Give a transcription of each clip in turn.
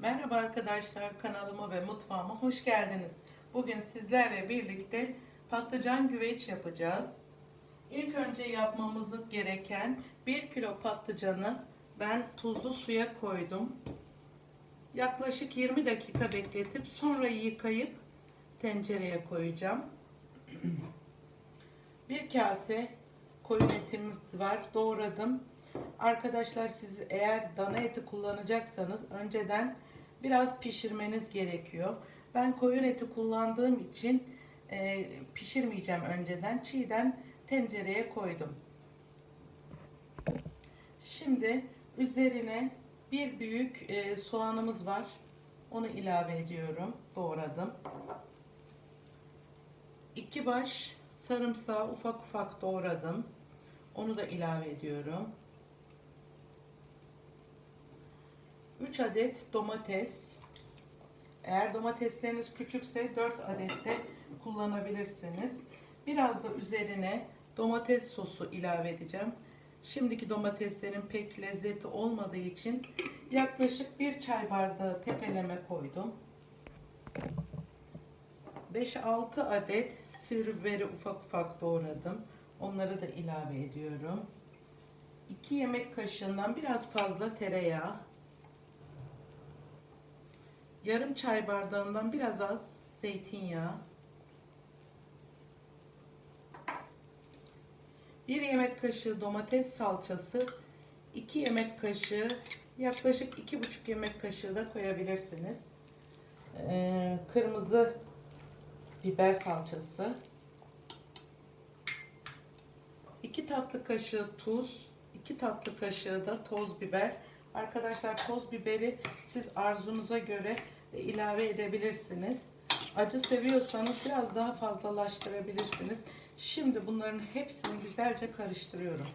Merhaba arkadaşlar kanalıma ve mutfağıma hoş geldiniz. Bugün sizlerle birlikte patlıcan güveç yapacağız. İlk önce yapmamız gereken 1 kilo patlıcanı ben tuzlu suya koydum. Yaklaşık 20 dakika bekletip sonra yıkayıp tencereye koyacağım. Bir kase koyun etimiz var. Doğradım. Arkadaşlar siz eğer dana eti kullanacaksanız önceden biraz pişirmeniz gerekiyor. Ben koyun eti kullandığım için e, pişirmeyeceğim önceden. Çiğden tencereye koydum. Şimdi üzerine bir büyük e, soğanımız var. Onu ilave ediyorum. Doğradım. İki baş sarımsağı ufak ufak doğradım. Onu da ilave ediyorum. 3 adet domates. Eğer domatesleriniz küçükse 4 adet de kullanabilirsiniz. Biraz da üzerine domates sosu ilave edeceğim. Şimdiki domateslerin pek lezzeti olmadığı için yaklaşık bir çay bardağı tepeleme koydum. 5-6 adet sivri biberi ufak ufak doğradım. Onları da ilave ediyorum. 2 yemek kaşığından biraz fazla tereyağı. Yarım çay bardağından biraz az zeytinyağı. 1 yemek kaşığı domates salçası, 2 yemek kaşığı yaklaşık 2,5 yemek kaşığı da koyabilirsiniz. Ee, kırmızı biber salçası. 2 tatlı kaşığı tuz, 2 tatlı kaşığı da toz biber. Arkadaşlar toz biberi siz arzunuza göre ilave edebilirsiniz. Acı seviyorsanız biraz daha fazlalaştırabilirsiniz. Şimdi bunların hepsini güzelce karıştırıyorum.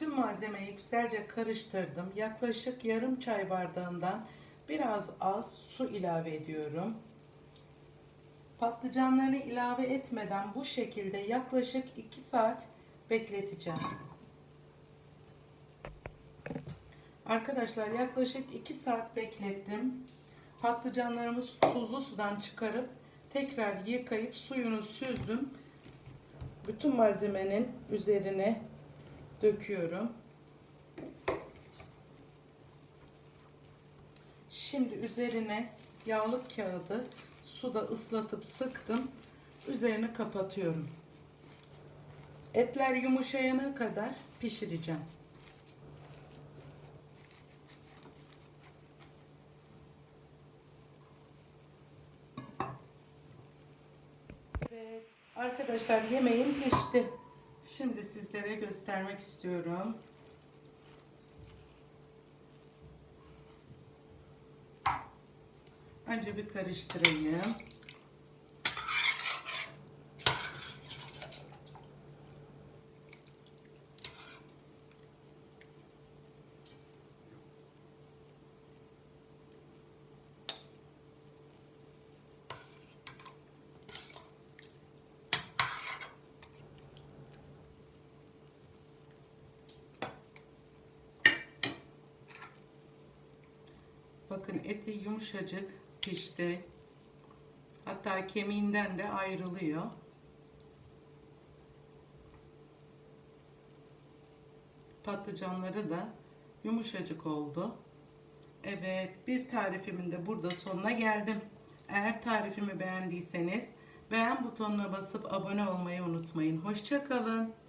Tüm malzemeyi güzelce karıştırdım. Yaklaşık yarım çay bardağından biraz az su ilave ediyorum. Patlıcanlarını ilave etmeden bu şekilde yaklaşık 2 saat bekleteceğim. Arkadaşlar yaklaşık 2 saat beklettim. Patlıcanlarımız tuzlu sudan çıkarıp tekrar yıkayıp suyunu süzdüm. Bütün malzemenin üzerine döküyorum. Şimdi üzerine yağlı kağıdı suda ıslatıp sıktım. Üzerini kapatıyorum. Etler yumuşayana kadar pişireceğim. Evet, arkadaşlar yemeğim pişti. Şimdi sizlere göstermek istiyorum. Önce bir karıştırayım. Bakın eti yumuşacık pişti. Hatta kemiğinden de ayrılıyor. Patlıcanları da yumuşacık oldu. Evet bir tarifimin de burada sonuna geldim. Eğer tarifimi beğendiyseniz beğen butonuna basıp abone olmayı unutmayın. Hoşçakalın.